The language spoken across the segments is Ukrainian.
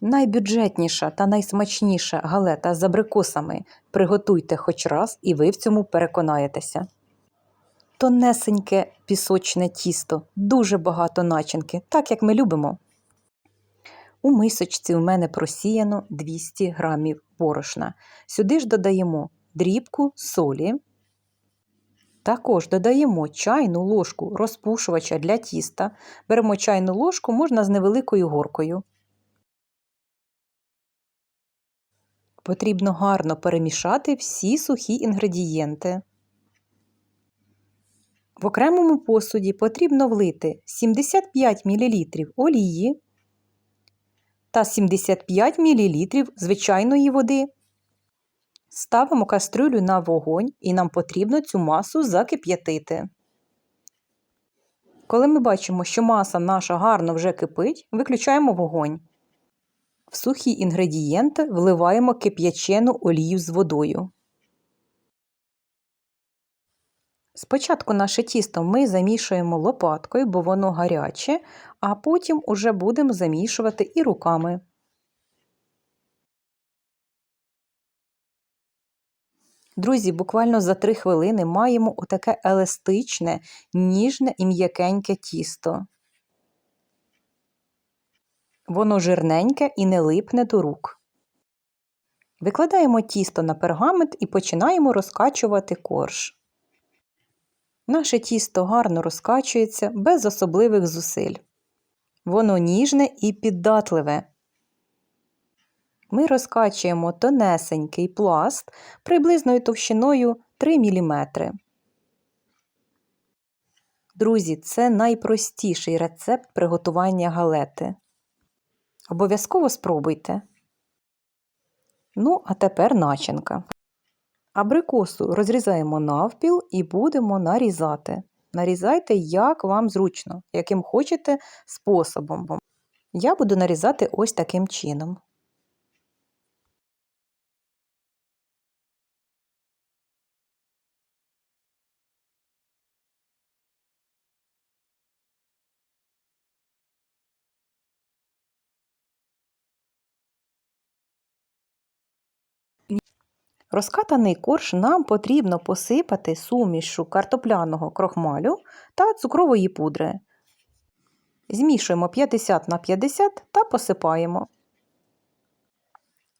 Найбюджетніша та найсмачніша галета з абрикосами. Приготуйте хоч раз, і ви в цьому переконаєтеся. Тонесеньке пісочне тісто, дуже багато начинки, так як ми любимо. У мисочці у мене просіяно 200 грамів борошна. Сюди ж додаємо дрібку солі. Також додаємо чайну ложку розпушувача для тіста. Беремо чайну ложку, можна з невеликою горкою. Потрібно гарно перемішати всі сухі інгредієнти. В окремому посуді потрібно влити 75 мл олії та 75 мл звичайної води. Ставимо кастрюлю на вогонь і нам потрібно цю масу закип'ятити. Коли ми бачимо, що маса наша гарно вже кипить, виключаємо вогонь. В сухі інгредієнти вливаємо кип'ячену олію з водою. Спочатку наше тісто ми замішуємо лопаткою, бо воно гаряче, а потім уже будемо замішувати і руками. Друзі, буквально за 3 хвилини маємо отаке еластичне, ніжне і м'якеньке тісто. Воно жирненьке і не липне до рук. Викладаємо тісто на пергамент і починаємо розкачувати корж. Наше тісто гарно розкачується без особливих зусиль. Воно ніжне і піддатливе. Ми розкачуємо тонесенький пласт приблизною товщиною 3 мм. Друзі, це найпростіший рецепт приготування галети. Обов'язково спробуйте. Ну, а тепер начинка. Абрикосу розрізаємо навпіл і будемо нарізати. Нарізайте, як вам зручно, яким хочете способом. Я буду нарізати ось таким чином. Розкатаний корж нам потрібно посипати сумішу картопляного крохмалю та цукрової пудри. Змішуємо 50 на 50 та посипаємо.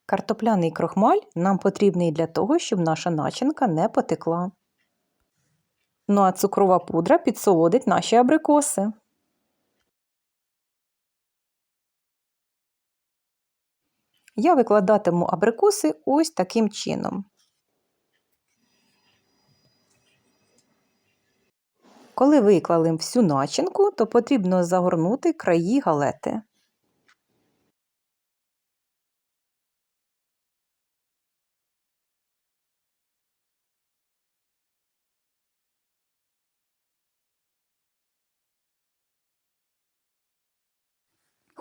Картопляний крохмаль нам потрібний для того, щоб наша начинка не потекла. Ну а цукрова пудра підсолодить наші абрикоси. Я викладатиму абрикоси ось таким чином. Коли виклали всю начинку, то потрібно загорнути краї галети.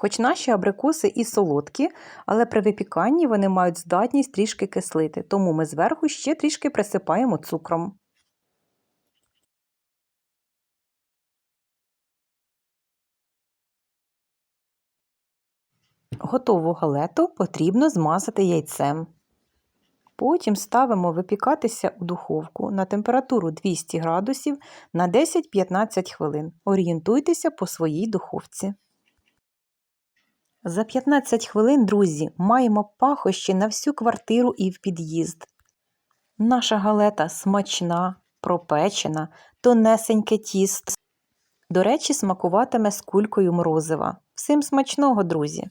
Хоч наші абрикоси і солодкі, але при випіканні вони мають здатність трішки кислити, тому ми зверху ще трішки присипаємо цукром. Готову галету потрібно змазати яйцем. Потім ставимо випікатися у духовку на температуру 200 градусів на 10-15 хвилин. Орієнтуйтеся по своїй духовці. За 15 хвилин, друзі, маємо пахощі на всю квартиру і в під'їзд. Наша галета смачна, пропечена, тонесеньке тіст. До речі, смакуватиме з кулькою морозива. Всім смачного, друзі!